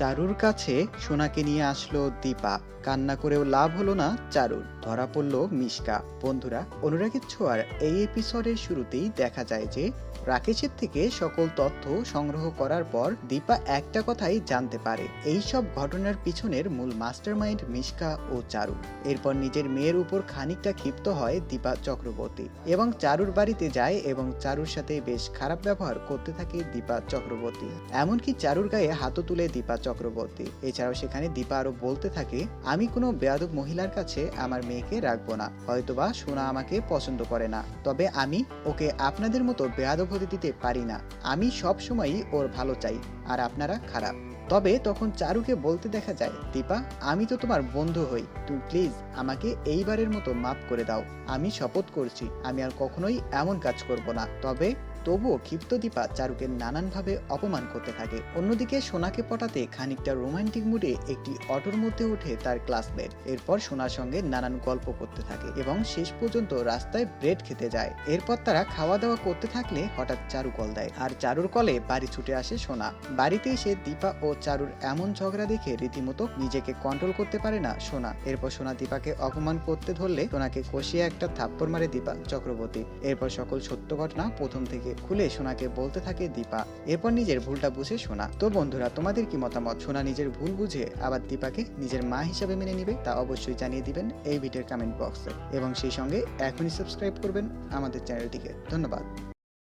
চারুর কাছে সোনাকে নিয়ে আসলো দীপা। কান্না করেও লাভ হলো না চারুর। ধরা পড়ল মিশকা। বন্ধুরা অনুরাগের ছোঁয়ার এই এপিসোডের শুরুতেই দেখা যায় যে, রাকেশের থেকে সকল তথ্য সংগ্রহ করার পর দীপা একটা কথাই জানতে পারে। এই সব ঘটনার পিছনের মূল মাস্টারমাইন্ড মিশকা ও চারু। এরপর নিজের মেয়ের উপর খানিকটা ক্ষিপ্ত হয় দীপা চক্রবর্তী এবং চারুর বাড়িতে যায় এবং চারুর সাথে বেশ খারাপ ব্যবহার করতে থাকে দীপা চক্রবর্তী। এমনকি চারুর গায়ে হাতও তুলে দীপা চক্রবর্তী এছাড়াও সেখানে দীপা আরও বলতে থাকে, আমি কোনো বেয়াদব মহিলার কাছে আমার মেয়েকে রাখব না। হয়তোবা সোনা আমাকে পছন্দ করে না। তবে আমি ওকে আপনাদের মতো বেয়াদব হতে দিতে পারি না। আমি সব সময়ই ওর ভালো চাই, আর আপনারা খারাপ। তবে তখন চারুকে বলতে দেখা যায়, দীপা, আমি তো তোমার বন্ধু হই। তুমি প্লিজ আমাকে এইবারের মতো মাফ করে দাও। আমি শপথ করছি। আমি আর কখনোই এমন কাজ করব না। তবে তবুও ক্ষিপ্ত দীপা চারুকে নানানভাবে অপমান করতে থাকে। অন্যদিকে সোনাকে পটাতে খানিকটা রোমান্টিক মুডে একটি অটোর মধ্যে ওঠে তার ক্লাসমেট। এরপর সোনার সঙ্গে নানান গল্প করতে থাকে এবং শেষ পর্যন্ত রাস্তায় ব্রেড খেতে যায়। এরপর তারা খাওয়া দাওয়া করতে থাকলে হঠাৎ চারু কল দেয় আর চারুর কলে বাড়ি ছুটে আসে সোনা। বাড়িতে এসে দীপা ও চারুর এমন ঝগড়া দেখে রীতিমতো নিজেকে কন্ট্রোল করতে পারে না সোনা। এরপর সোনা দীপাকে অপমান করতে ধরলে সোনাকে কষিয়ে একটা থাপ্পড় মারে দীপা চক্রবর্তী। এরপর সকল সত্য ঘটনা প্রথম থেকে খুলে সোনাকে বলতে থাকে দীপা। এরপর নিজের ভুলটা বুঝে সোনা। তো বন্ধুরা, তোমাদের কি মতামত? সোনা নিজের ভুল বুঝে আবার দীপাকে নিজের মা হিসাবে মেনে নিবে? তা অবশ্যই জানিয়ে দিবেন এই ভিডিওর কমেন্ট বক্সে এবং সেই সঙ্গে এখনই সাবস্ক্রাইব করবেন আমাদের চ্যানেলটিকে ধন্যবাদ।